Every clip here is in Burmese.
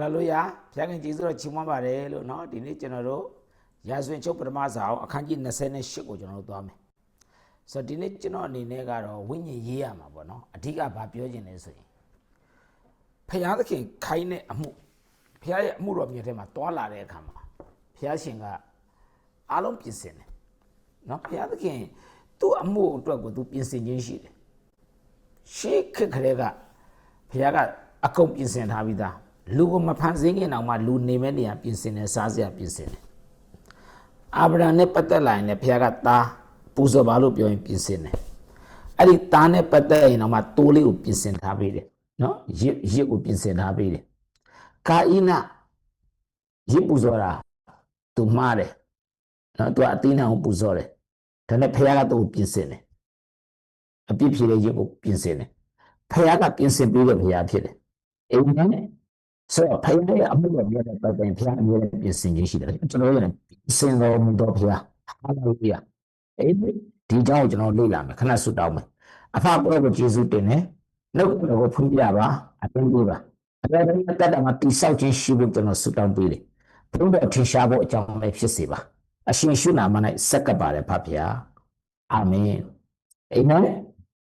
လေလုယာဘုရားခင်ကျေးဇူးတော်ချီးမွမ်းပါတယ်လို့เนาะဒီနေ့ကျွန်တော်တို့ရာဇဝင်ချုပ်ပထမဆောင်အခန်းကြီး28ကိုကျွန်တော်တို့သွားမယ်ဆိုတော့ဒီနေ့ကျွန်တော်အနေနဲ့ကတော့ဝိညာဉ်ရေးရမှာပေါ့เนาะအဓိကဘာပြောချင်လဲဆိုရင်ဘုရားသခင်ခိုင်းတဲ့အမှုဘုရားရဲ့အမှုတော်မြတ်ထဲမှာတွာလာတဲ့အခါမှာဘုရားရှင်ကအားလုံးပြင်ဆင်တယ်เนาะဘုရားသခင်သူ့အမှုအတွက်ကိုသူပြင်ဆင်ခြင်းရှိတယ် ရှေးခေတ်ကလေးကဘုရားကအကုန်ပြင်ဆင်ထားပြီးသား လူကိုမဖန်ဆင်းခင်အောင်မှလူနေမဲ့နေရာပြင်ဆင်တယ်စားစရာပြင်ဆင်တယ်အာဗြဟံနဲ့ပတ်သက်လာရင်လည်းဘုရားကသားပူဇော်ပါလို့ပြောရင်ပြင်ဆင်တယ်အဲ့ဒီသားနဲ့ပတ်သက်ရင်တော့မှတိုးလေးကိုပြင်ဆင်ထားပေးတယ်နော်ရစ်ရစ်ကိုပြင်ဆင်ထားပေးတယ်ကာဣနရစ်ပူဇော်တာသူမှားတယ်နော်သူကအတိနာကိုပူဇော်တယ်ဒါနဲ့ဘုရားကသူ့ကိုပြင်ဆင်တယ်အပြစ်ဖြေတဲ့ရုပ်ကိုပြင်ဆင်တယ်ဖခင်ကပြင်ဆင်ပေးတဲ့ဖခင်ဖြစ်တယ်အာမင် ဆိုတော့ဖခင်ရဲ့အမှုတော်မြတ်တဲ့ပတ်သက်ဖခင်အမြဲတမ်းပြင်ဆင်ခြင်းရှိတယ်ကျွန်တော်တို့လည်းပြင်ဆင်တော်မူတော်ဖခင်ဟာလေလုယာအဲ့ဒီကြောင့်ကျွန်တော်လေ့လာမယ်ခဏဆုတောင်းမယ်အဖဘုရားကိုယေရှုတင်တယ်နှုတ်တော်ကိုဖွင့်ပြပါအပင်းပေးပါအဲ့ဒါနဲ့တတ်တာမှာတိဆောက်ခြင်းရှိဖို့ကျွန်တော်ဆုတောင်းပေးတယ်ဘုရားထင်ရှားဖို့အကြောင်းလည်းဖြစ်စေပါအရှင်ရှုနာမ၌စက္ကပ်ပါတယ်ဖခင်အာမင်အာမင်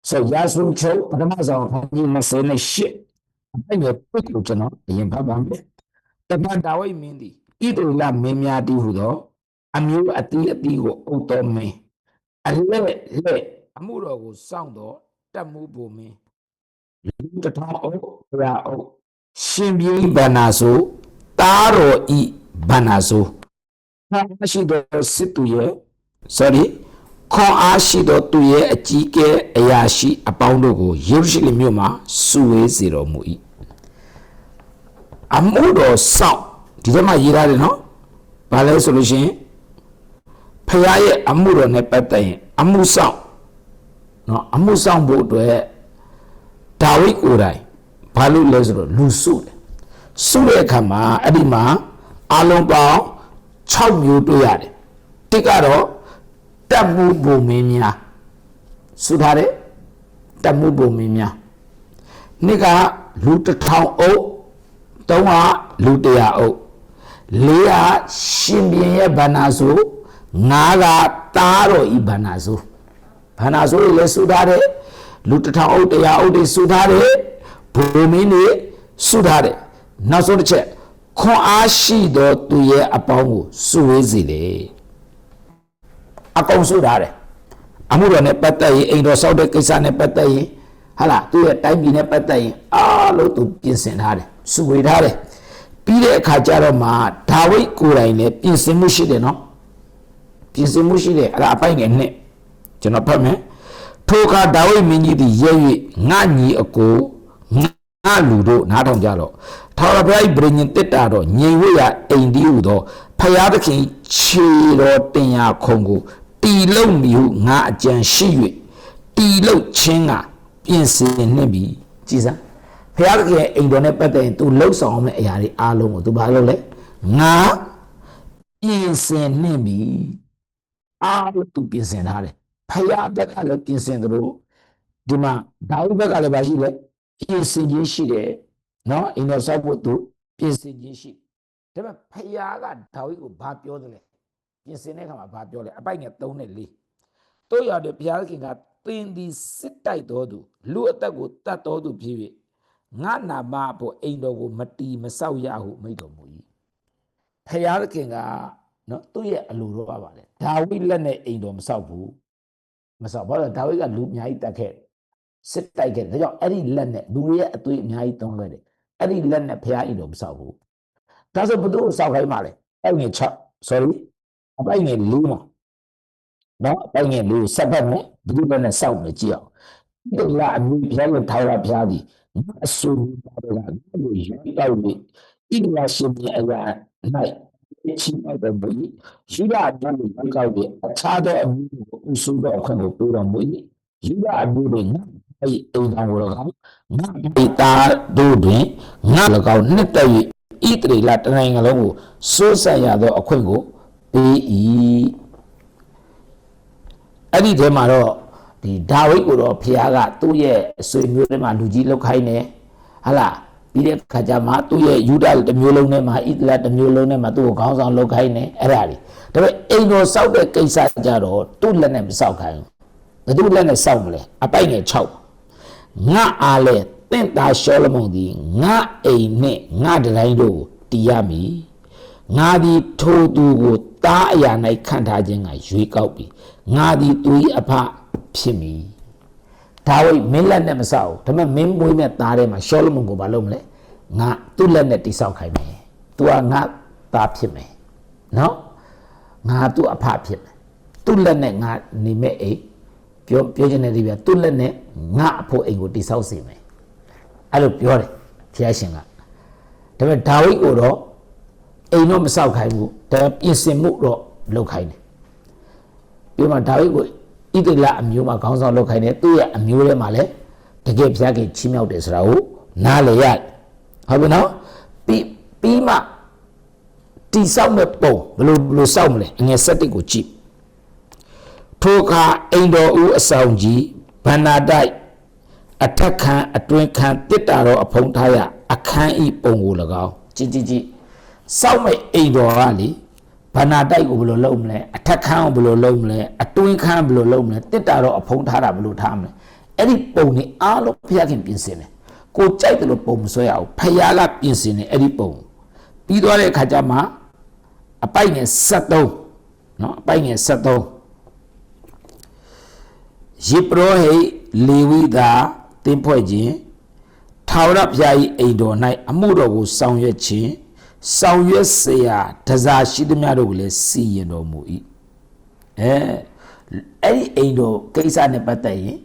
ဆိုရာဇဝင်ချုပ်ပထမဆုံးခန်းကြီး28 အဲ့ဒီပြစ်လို့ကျွန်တော်အရင်ဖတ်ပါမယ်တပန်ဒါဝိမင်းသည်ဣဒလမင်းများတည်းဟုသောအမျိုးအတိအတိကိုအုပ်တော်မင်းအလဲလဲအမှုတော်ကိုစောင့်တော်တတ်မှုပုံမင်းလူတထောင်အုပ်ရာအုပ်ရှင်ပြေဗန္နာဆိုတားတော်ဤဗန္နာဆိုဟာရှိတော်စစ်သူရဲ့ sorry ခွန်အားရှိသောသူရဲ့အကြီးကဲအရာရှိအပေါင်းတို့ကိုယေရုရှလင်မြို့မှာစုဝေးစေတော်မူ၏အမှုတော်ဆောင်ဒီထဲမှာရေးထားတယ်နော်ဘာလဲဆိုလို့ရှိရင်ဖခင်ရဲ့အမှုတော်နဲ့ပတ်သက်ရင်အမှုဆောင်နော်အမှုဆောင်ဖို့အတွက်ဒါဝိဒ်ကိုယ်တိုင်ဘာလို့လဲဆိုတော့လူစုတယ်စုတဲ့အခါမှာအဲ့ဒီမှာအလုံးပေါင်း6မျိုးတွေ့ရတယ်တစ်ကတော့ တက်မှုပုံမင်းများဆိုထားတယ်တက်မှုပုံမင်းများနှစ်ကလူတစ်ထောင်အုပ်သုံးကလူတရာအုပ်လေးကရှင်ပြန်ရဲ့ဗန္နာဆိုငါးကတားတော်ဤဗန္နာဆိုဗန္နာဆိုလည်းဆိုထားတယ်လူတစ်ထောင်အုပ်တရာအုပ်တွေဆိုထားတယ်ဘုံမင်းတွေဆိုထားတယ်နောက်ဆုံးတစ်ချက်ခွန်အားရှိသောသူရဲ့အပေါင်းကိုစုဝေးစေတယ် အကုန်စုထားတယ်အမှုတော်နဲ့ပတ်သက်ရင်အိမ်တော်ဆောက်တဲ့ကိစ္စနဲ့ပတ်သက်ရင်ဟာလားသူ့ရဲ့တိုင်းပြည်နဲ့ပတ်သက်ရင်အားလုံးသူပြင်ဆင်ထားတယ်စုဝေထားတယ်ပြီးတဲ့အခါကျတော့မှဒါဝိဒ်ကိုယ်တိုင်လည်းပြင်ဆင်မှုရှိတယ်နော်ပြင်ဆင်မှုရှိတယ်အဲ့ဒါအပိုင်ငယ်နှစ်ကျွန်တော်ဖတ်မယ်ထိုအခါဒါဝိဒ်မင်းကြီးသည်ရဲ၍ငါညီအကိုငါလူတို့နားထောင်ကြတော့ထာဝရဘုရား၏ဗြိဉ္ဉ်တစ်တာတော့ငြိမ်ဝရအိမ်ဒီဟုသောဖျားသခင်ခြေတော်တင်ရာခုံကို တီလုံမီဟုငါအကြံရှိ၍တီလုံချင်းကပြင်ဆင်နှင့်ပြီကြည်စမ်းဖျားသခင်ရဲ့အိမ်တော်နဲ့ပတ်သက်ရင် तू လှုပ်ဆောင်အောင်တဲ့အရာတွေအားလုံးကို तू ဘာလုပ်လဲငါပြင်ဆင်နှင့်ပြီအားလုံး तू ပြင်ဆင်ထားတယ်ဖျားဘက်ကလည်းပြင်ဆင်သလိုဒီမှာဒါဝိဒ်ဘက်ကလည်းပါရှိတယ်ပြင်ဆင်ခြင်းရှိတယ်နော်အိမ်တော်ဆောက်ဖို့ तू ပြင်ဆင်ခြင်းရှိတယ်ဒါပေမဲ့ဖျားကဒါဝိဒ်ကိုဘာပြောတယ်လဲ ပြင်ဆင်တဲ့အခါမှာဘာပြောလဲအပိုက်ငယ်3နဲ့4တို့ရတဲ့ဘုရားသခင်ကသင်သည်စစ်တိုက်တော်သူလူအသက်ကိုတတ်တော်သူဖြစ်၍ငါနာမဖို့အိမ်တော်ကိုမတီမဆောက်ရဟုမိန့်တော်မူ၏ဘုရားသခင်ကနော်သူ့ရဲ့အလိုတော်ပါပါလေဒါဝိဒ်လက်နဲ့အိမ်တော်မဆောက်ဘူးမဆောက်ဘာလို့လဲဒါဝိဒ်ကလူအများကြီးတတ်ခဲ့တယ်စစ်တိုက်ခဲ့တယ်ဒါကြောင့်အဲ့ဒီလက်နဲ့လူတွေရဲ့အသွေးအများကြီးတုံးခဲ့တယ်အဲ့ဒီလက်နဲ့ဘုရားအိမ်တော်မဆောက်ဘူးဒါဆိုဘယ်သူကိုဆောက်ခိုင်းပါလဲအဲ့ငယ်6 sorry အပိုင်ငယ်လေးမှာနော်အပိုင်ငယ်လေးဆက်ဖက်မယ်ဘယ်သူနဲ့စောက်မယ်ကြည့်အောင်ဒီလာအမျိုးဘုရားရဲ့ထာဝရဘုရားဒီအဆူပါတော့ကလို့ယူတောက်ပြီးဣဒလာရှင်ရဲ့အရာ၌ချင်းအပ်တဲ့ဘုရားယူလာအမျိုးကိုကောက်ပြီးအခြားသောအမျိုးကိုအဆူတော့အခန့်ကိုပြောတော်မူ၏ယူလာအမျိုးတွေငါအဲ့အိမ်တော်ကိုတော့ငါဣတာတို့တွင်ငါ၎င်းနှစ်သက်၍ဣတရီလာတနိုင်ငံလုံးကိုစိုးဆက်ရသောအခွင့်ကို ပေး၏အဲ့ဒီထဲမှာတော့ဒီဒါဝိဒ်ကိုတော့ဖခင်ကသူ့ရဲ့အဆွေမျိုးတွေမှာလူကြီးလောက်ခိုင်းတယ်ဟာလားပြီးတဲ့ခါကျမှသူ့ရဲ့ယူဒတစ်မျိုးလုံးနဲ့မှာဣသလတစ်မျိုးလုံးနဲ့မှာသူ့ကိုခေါင်းဆောင်လုပ်ခိုင်းနေအဲ့ဒါတွေဒါပေမဲ့အိမ်တော်စောက်တဲ့ကိစ္စကြတော့သူ့လက်နဲ့မစောက်ခိုင်းဘူးဘယ်သူလက်နဲ့စောက်မလဲအပိုက်ငယ်6ငါအားလဲတင့်တာရှောလမုန်သည်ငါအိမ်နဲ့ငါတိုင်းတို့ကိုတီးရမည် ငါသည်ထိုသူကိုတားအရာ၌ခံထားခြင်းကရွေးကောက်ပြီငါသည်သူ၏အဖဖြစ်မည်ဒါဝိဒ်မင်းလက်နဲ့မဆောက်ဘူးဒါပေမဲ့မင်းမွေးမဲ့သားထဲမှာရှောလမုန်ကိုမလုပ်မလဲငါသူ့လက်နဲ့တိဆောက်ခိုင်းမယ်သူကငါသားဖြစ်မယ်နော်ငါသူ့အဖဖြစ်မယ်သူ့လက်နဲ့ငါနေမဲ့အိမ်ပြောပြောချင်တဲ့ဒီပြသူ့လက်နဲ့ငါအဖို့အိမ်ကိုတိဆောက်စေမယ်အဲ့လိုပြောတယ်ဖျားရှင်ကဒါပေမဲ့ဒါဝိဒ်ကိုတော့ အိမ်တော့မဆောက်ခိုင်းဘူးဒါပေမဲ့ပြင်ဆင်မှုတော့လုပ်ခိုင်းတယ်ပြီးမှဒါဝိဒ်ကိုဣတိလအမျိုးမှာခေါင်းဆောင်လုပ်ခိုင်းတယ်သူ့ရဲ့အမျိုးထဲမှာလည်းတကယ်ဖျားခင်ချီးမြှောက်တယ်ဆိုတာကိုနားလေရတယ်ဟုတ်ပြီနော်ပြီးပြီးမှတိဆောက်မဲ့ပုံဘယ်လိုဘယ်လိုဆောက်မလဲအငယ်၁၁ကိုကြည့်ထိုအခါအိမ်တော်ဦးအဆောင်ကြီးဗန္နာတိုက်အထက်ခံအတွင်းခံတစ်တာတော်အဖုံးထားရအခန်းဤပုံကို၎င်းကြည့်ကြည့်ကြည့် စောက်မဲ့အိမ်တော်ကလေဘဏ္ဍာတိုက်ကိုဘယ်လိုလုပ်မလဲအထက်ခန်းကိုဘယ်လိုလုပ်မလဲအတွင်းခန်းဘယ်လိုလုပ်မလဲတစ်တာတော့အဖုံးထားတာဘယ်လိုထားမလဲအဲ့ဒီပုံနေအားလုံးဘုရားခင်ပြင်ဆင်တယ်ကိုကြိုက်တယ်လို့ပုံမဆွဲရအောင်ဖယားလာပြင်ဆင်တယ်အဲ့ဒီပုံပြီးသွားတဲ့အခါကျမှအပိုက်ငယ်73နော်အပိုက်ငယ်73ယေပရောဟိလေဝိတာတင်းဖွဲ့ခြင်းထာဝရဘုရား၏အိမ်တော်၌အမှုတော်ကိုဆောင်ရွက်ခြင်း ဆောင်ရွက်เสียတစားရှိသမျှတို့ကိုလည်းစီရင်တော်မူ၏အဲအဲ့ဒီအိမ်တော်ကိစ္စနဲ့ပတ်သက်ရင်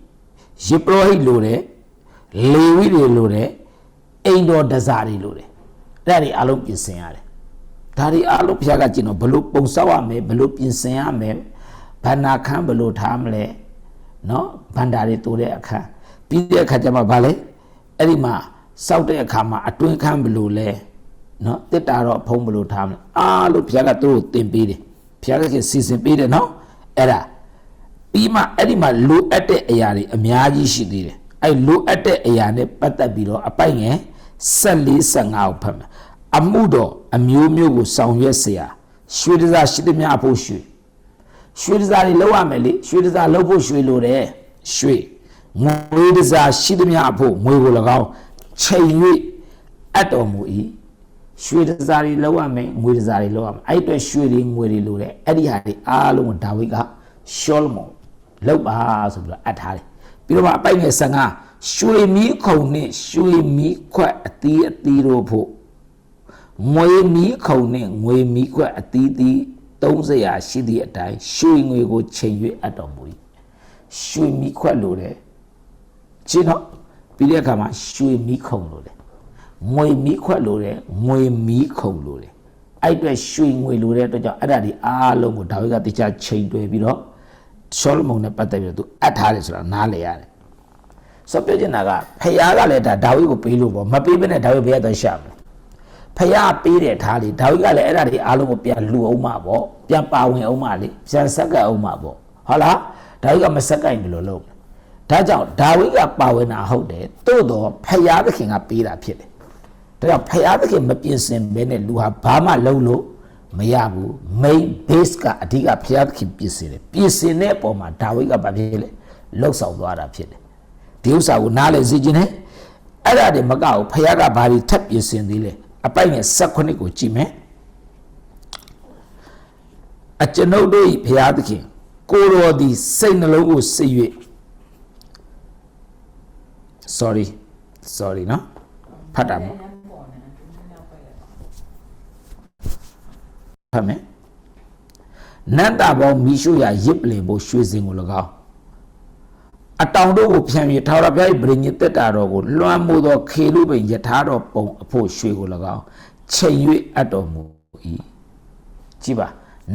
ယေပရောဟိတ်လိုတယ်လေဝိတွေလိုတယ်အိမ်တော်တစားတွေလိုတယ်အဲ့ဒါတွေအလုံးပြင်ဆင်ရတယ်ဒါတွေအလုံးဘုရားကကျင့်တော့ဘလို့ပုံဆောက်ရမယ်ဘလို့ပြင်ဆင်ရမယ်ဘာနာခန်းဘလို့ထားမလဲနော်ဗန္တာတွေတိုးတဲ့အခန်းပြီးတဲ့အခါကျမှဗာလဲအဲ့ဒီမှာစောက်တဲ့အခါမှာအတွင်းခန်းဘလို့လဲ နော်တစ်တာတော့ဖုံးဘလို့ထားမလဲအားလို့ဘုရားကသူ့ကိုတင်ပေးတယ်ဘုရားကစီစဉ်ပေးတယ်နော်အဲ့ဒါပြီးမှအဲ့ဒီမှာလိုအပ်တဲ့အရာတွေအများကြီးရှိသေးတယ်အဲ့လိုအပ်တဲ့အရာနဲ့ပတ်သက်ပြီးတော့အပိုက်ငယ်14 15ကိုဖတ်မယ်အမှုတော်အမျိုးမျိုးကိုဆောင်ရွက်เสียရွှေတစားရှိသမျှအဖို့ရွှေရွှေတစားတွေလောက်ရမယ်လေရွှေတစားလောက်ဖို့ရွှေလိုတယ်ရွှေငွေတစားရှိသမျှအဖို့ငွေကို၎င်းချိန်၍အပ်တော်မူ၏ ရွှေတစားတွေလောက်ရမယ်ငွေတစားတွေလောက်ရမယ်အဲ့အတွက်ရွှေတွေငွေတွေလိုတယ်အဲ့ဒီဟာတွေအားလုံးကိုဒါဝိဒ်ကရှောလမုန်လောက်ပါဆိုပြီးတော့အပ်ထားတယ်ပြီးတော့မှအပိုက်ငယ်15ရွှေမီးခုံနဲ့ရွှေမီးခွက်အသီးအသီးတို့ဖို့ငွေမီးခုံနဲ့ငွေမီးခွက်အသီးသီး30ရာရှိသည့်အတိုင်းရွှေငွေကိုချိန်၍အပ်တော်မူ၏ရွှေမီးခွက်လိုတယ်ရှင်းတော့ပြီးတဲ့အခါမှာရွှေမီးခုံလိုတယ် ငွေမီးခွက်လိုတယ်ငွေမီးခုံလိုတယ်အဲ့အတွက်ရွှေငွေလိုတဲ့အတွက်ကြောင့်အဲ့ဒါဒီအားလုံးကိုဒါဝိဒ်ကတရားချိန်တွယ်ပြီးတော့ရှောလမုန်နဲ့ပတ်သက်ပြီးတော့သူအပ်ထားတယ်ဆိုတာနားလည်ရတယ်ဆိုပြောချင်တာကဖခင်ကလည်းဒါဒါဝိဒ်ကိုပေးလို့ပေါ့မပေးဘဲနဲ့ဒါဝိဒ်ဘယ်ရတော့ရှာမလဲဖះပေးတဲ့ထားလေဒါဝိဒ်ကလည်းအဲ့ဒါတွေအားလုံးကိုပြန်လှူအောင်မှာပေါ့ပြန်ပါဝင်အောင်မှာလေပြန်ဆက်ကပ်အောင်မှာပေါ့ဟုတ်လားဒါဝိဒ်ကမဆက်ကပ်ရင်ဘယ်လိုလုပ်ဒါကြောင့်ဒါဝိဒ်ကပါဝင်တာဟုတ်တယ်သို့တော့ဖះသခင်ကပေးတာဖြစ်တယ် ဒါကြောင့်ဖះသခင်မပြင်ဆင်ဘဲနဲ့လူဟာဘာမှလုပ်လို့မရဘူး main base ကအဓိကဖះသခင်ပြင်ဆင်တယ်ပြင်ဆင်တဲ့အပေါ်မှာဒါဝိဒ်ကဘာဖြစ်လဲလှုပ်ဆောင်သွားတာဖြစ်တယ်ဒီဥစ္စာကိုနားလည်စေခြင်းနဲ့အဲ့ဒါတွေမကဘူးဖះကဘာတွေထပ်ပြင်ဆင်သေးလဲအပိုက်ငယ်16ကိုကြည့်မယ်အကျွန်ုပ်တို့၏ဘုရားသခင်ကိုတော်သည်စိတ်နှလုံးကိုစစ်၍ sorry sorry နော်ဖတ်တာမ ဖတ်မယ်နန္တာပေါင်းမိရှုရာရစ်ပလင်ဖို့ရွှေစင်ကို၎င်းအတောင်တို့ကိုဖြန့်ပြီးထာဝရဘုရား၏ဗြိညင်တက်တာတော်ကိုလွှမ်းမိုးသောခေလုပိန်ယထာတော်ပုံအဖို့ရွှေကို၎င်းချိန်၍အပ်တော်မူ၏ကြည့်ပါ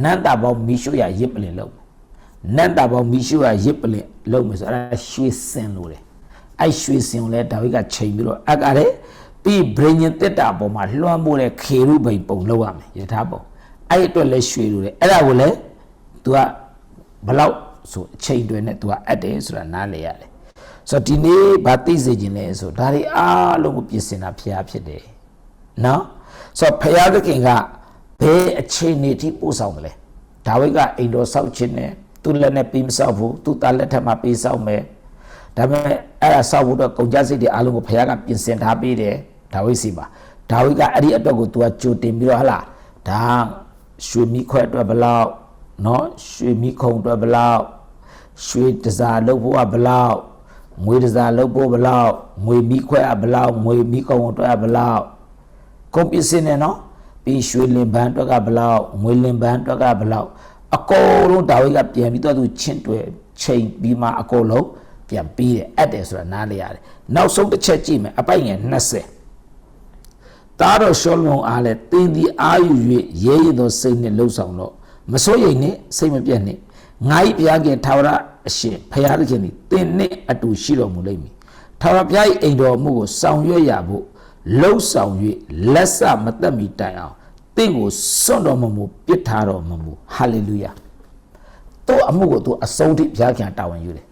နန္တာပေါင်းမိရှုရရစ်ပလင်လုံးနန္တာပေါင်းမိရှုရရစ်ပလင်လုံးမယ်ဆိုအဲ့ဒါရွှေစင်လို့တယ်အဲ့ရွှေစင်ကိုလည်းဒါဝိဒ်ကချိန်ပြီးတော့အပ်ရတယ်ပြီးဗြိညင်တက်တာပေါ်မှာလွှမ်းမိုးတဲ့ခေလုပိန်ပုံလောက်ရမယ်ယထာပုံ အဲ့အတွက်လည်းရွှေလို့တယ်အဲ့ဒါကိုလည်း तू ကဘလောက်ဆိုအချိန်တွေနဲ့ तू ကအပ်တယ်ဆိုတာနားလည်ရတယ် ဆိုတော့ဒီနေ့ဗာသိစေခြင်းလဲဆိုဒါတွေအားလုံးကိုပြင်ဆင်တာဖျားဖြစ်တယ်နော်ဆိုတော့ဖျားသခင်ကဘယ်အခြေအနေထိပို့ဆောင်တယ်လဲဒါဝိဒ်ကအိမ်တော်ဆောက်ခြင်းနဲ့သူ့လက်နဲ့ပြီးမဆောက်ဘူးသူ့သားလက်ထက်မှာပြီးဆောက်မယ်ဒါပေမဲ့အဲ့ဒါဆောက်ဖို့တော့ကုန်ကြစိတ်တွေအားလုံးကိုဖျားကပြင်ဆင်ထားပေးတယ်ဒါဝိဒ်စီပါဒါဝိဒ်ကအဲ့ဒီအတွက်ကို तू ကကြိုတင်ပြီးတော့ဟလာဒါ ရွှေမိခွဲအတွက်ဘယ်လောက်နော်ရွှေမိခုံအတွက်ဘယ်လောက်ရွှေတစားလုပ်ဖို့ကဘယ်လောက်ငွေတစားလုပ်ဖို့ဘယ်လောက်ငွေမိခွဲကဘယ်လောက်ငွေမိခုံအတွက်ကဘယ်လောက်ကုန်ပစ္စည်းနဲ့နော်ပြီးရွှေလင်ပန်းအတွက်ကဘယ်လောက်ငွေလင်ပန်းအတွက်ကဘယ်လောက်အကုန်လုံးဒါဝိဒ်ကပြန်ပြီးတော့သူချင်းတွယ်ချိန်ပြီးမှအကုန်လုံးပြန်ပြီးတယ်အပ်တယ်ဆိုတာနားလေရတယ်နောက်ဆုံးတစ်ချက်ကြည့်မယ်အပိုင်ငယ်20 သားတော်ရှောလမုန်အားလည်းတင်းဒီအာယူ၍ရဲရည်သောစိတ်နှင့်လှုပ်ဆောင်တော့မစိုးရိမ်နဲ့စိတ်မပြတ်နဲ့ငါ၏ဘုရားခင်ထာဝရအရှင်ဘုရားသခင်သည်တင်းနှင့်အတူရှိတော်မူလိမ့်မည်ထာဝရဘုရား၏အိမ်တော်မှုကိုဆောင်ရွက်ရဖို့လှုပ်ဆောင်၍လက်စမတက်မီတိုင်အောင်တင့်ကိုစွန့်တော်မမူပြစ်ထားတော်မမူဟာလေလုယာတော့အမှုကိုသူအဆုံးထိဘုရားခင်တာဝန်ယူတယ်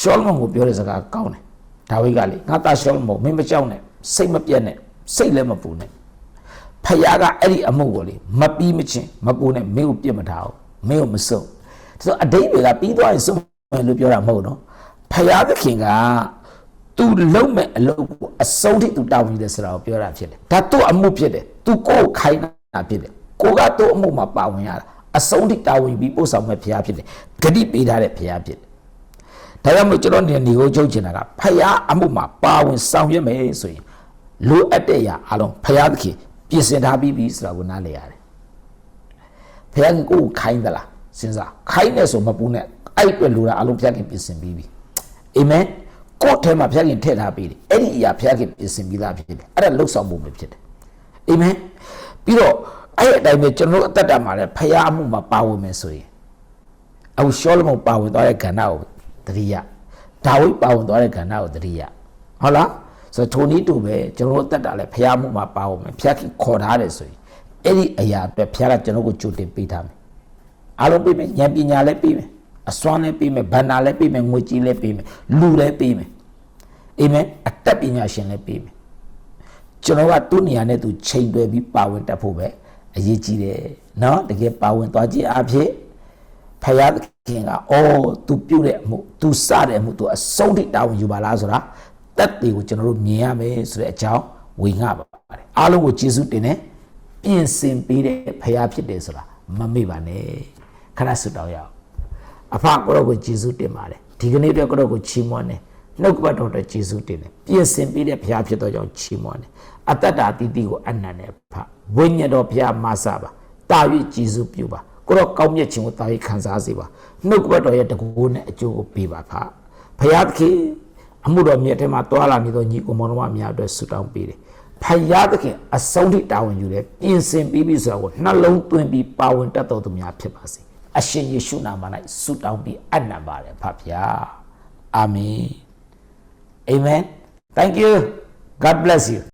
ရှောလမုန်ကိုပြောတဲ့စကားကောင်းတယ်ဒါဝိဒ်ကလေငါသားရှောလမုန်မင်းမကြောက်နဲ့စိတ်မပြတ်နဲ့ စိတ်လည်းမပူနဲ့ဖယားကအဲ့ဒီအမှုကိုလေမပြီးမချင်းမပူနဲ့မင်းကိုပြစ်မထားဘူးမင်းကိုမစုံဒါဆိုအတိတ်တွေကပြီးသွားရင်စုံမယ်လို့ပြောတာမဟုတ်နော်ဖယားသခင်ကသူလုံးမဲ့အလုပ်ကိုအဆုံးထိသူတာဝန်ယူတယ်ဆိုတာကိုပြောတာဖြစ်တယ်ဒါသူ့အမှုဖြစ်တယ်သူကိုယ်ခိုင်းတာဖြစ်တယ်ကိုကသူ့အမှုမှာပါဝင်ရတာအဆုံးထိတာဝန်ယူပြီးပို့ဆောင်မဲ့ဖယားဖြစ်တယ်ဂတိပေးထားတဲ့ဖယားဖြစ်တယ်ဒါကြောင့်မို့ကျွန်တော်နေနေကိုချုပ်ချင်တာကဖယားအမှုမှာပါဝင်ဆောင်ရွက်မယ်ဆိုရင် လိုအပ်တဲ့အရာအလုံးဖခင်သခင်ပြင်ဆင်ထားပြီးပြီဆိုတာကိုနားလည်ရတယ်ဖခင်ကိုယ်ခိုင်းသလားစဉ်းစားခိုင်းနေဆိုမပူနဲ့အဲ့အတွက်လိုတာအလုံးဖခင်ပြင်ဆင်ပြီးပြီအာမင်ကိုယ့်ထဲမှာဖခင်ထည့်ထားပြီးတယ်အဲ့ဒီအရာဖခင်ပြင်ဆင်ပြီးသားဖြစ်တယ်အဲ့ဒါလှုပ်ဆောင်မှုပဲဖြစ်တယ်အာမင်ပြီးတော့အဲ့အတိုင်းပဲကျွန်တော်တို့အသက်တာမှာလည်းဖခင်အမှုမှာပါဝင်မယ်ဆိုရင်အခုရှောလမုန်ပါဝင်သွားတဲ့ကဏ္ဍကိုတတိယဒါဝိဒ်ပါဝင်သွားတဲ့ကဏ္ဍကိုတတိယဟုတ်လား ဆိုတော့ထိုနည်းတူပဲကျွန်တော်တို့တက်တာလဲဖျားမှုမှာပါအောင်မယ်ဖျားခေါ်ထားတယ်ဆိုရင်အဲ့ဒီအရာအတွက်ဖျားကကျွန်တော်ကိုကြိုတင်ပေးထားမယ်အားလုံးပေးမယ်ဉာဏ်ပညာလည်းပေးမယ်အစွမ်းလည်းပေးမယ်ဗန္နာလည်းပေးမယ်ငွေကြီးလည်းပေးမယ်လူလည်းပေးမယ်အာမင်အတတ်ပညာရှင်လည်းပေးမယ်ကျွန်တော်ကသူ့နေရာနဲ့သူချိန်တွယ်ပြီးပါဝင်တက်ဖို့ပဲအရေးကြီးတယ်နော်တကယ်ပါဝင်သွားခြင်းအဖြစ်ဖယားခင်ကအော် तू ပြုတ်တဲ့အမှု तू စတဲ့အမှု तू အဆုံးထိတာဝန်ယူပါလားဆိုတာ တက်တွေကိုကျွန်တော်တို့မြင်ရမယ်ဆိုတဲ့အကြောင်းဝေငှပါတယ်အားလုံးကိုကျေးဇူးတင်တယ်ပြင်ဆင်ပေးတဲ့ဖယားဖြစ်တယ်ဆိုတာမမေ့ပါနဲ့ခဏဆုတောင်းရအောင်အဖကိုတော့ကိုကျေးဇူးတင်ပါတယ်ဒီကနေ့အတွက်ကိုတော့ကိုချီးမွမ်းတယ်နှုတ်ကပတ်တော်အတွက်ကျေးဇူးတင်တယ်ပြင်ဆင်ပေးတဲ့ဘုရားဖြစ်သောကြောင့်ချီးမွမ်းတယ်အတ္တတာတိတိကိုအနန္တနဲ့ဖဝိညာဉ်တော်ဘုရားမဆပါတာ၍ကျေးဇူးပြုပါကိုတော့ကောင်းမြတ်ခြင်းကိုတာ၍ခံစားစေပါနှုတ်ကပတ်တော်ရဲ့တကူနဲ့အကျိုးကိုပေးပါဖဘုရားသခင် အမှုတော်မြတ်ထဲမှာတွာလာနေသောညီကိုမောင်တော်မများအတွက်ဆုတောင်းပေးတယ်ဖယားသခင်အဆုံးထိတာဝန်ယူတယ်ပြင်ဆင်ပြီးပြီဆိုတော့နှလုံးသွင်းပြီးပါဝင်တတ်တော်သူများဖြစ်ပါစေအရှင်ယေရှုနာမ၌ဆုတောင်းပြီးအနံပါတယ်ဖဖျားအာမင် Amen. Thank you. God bless you.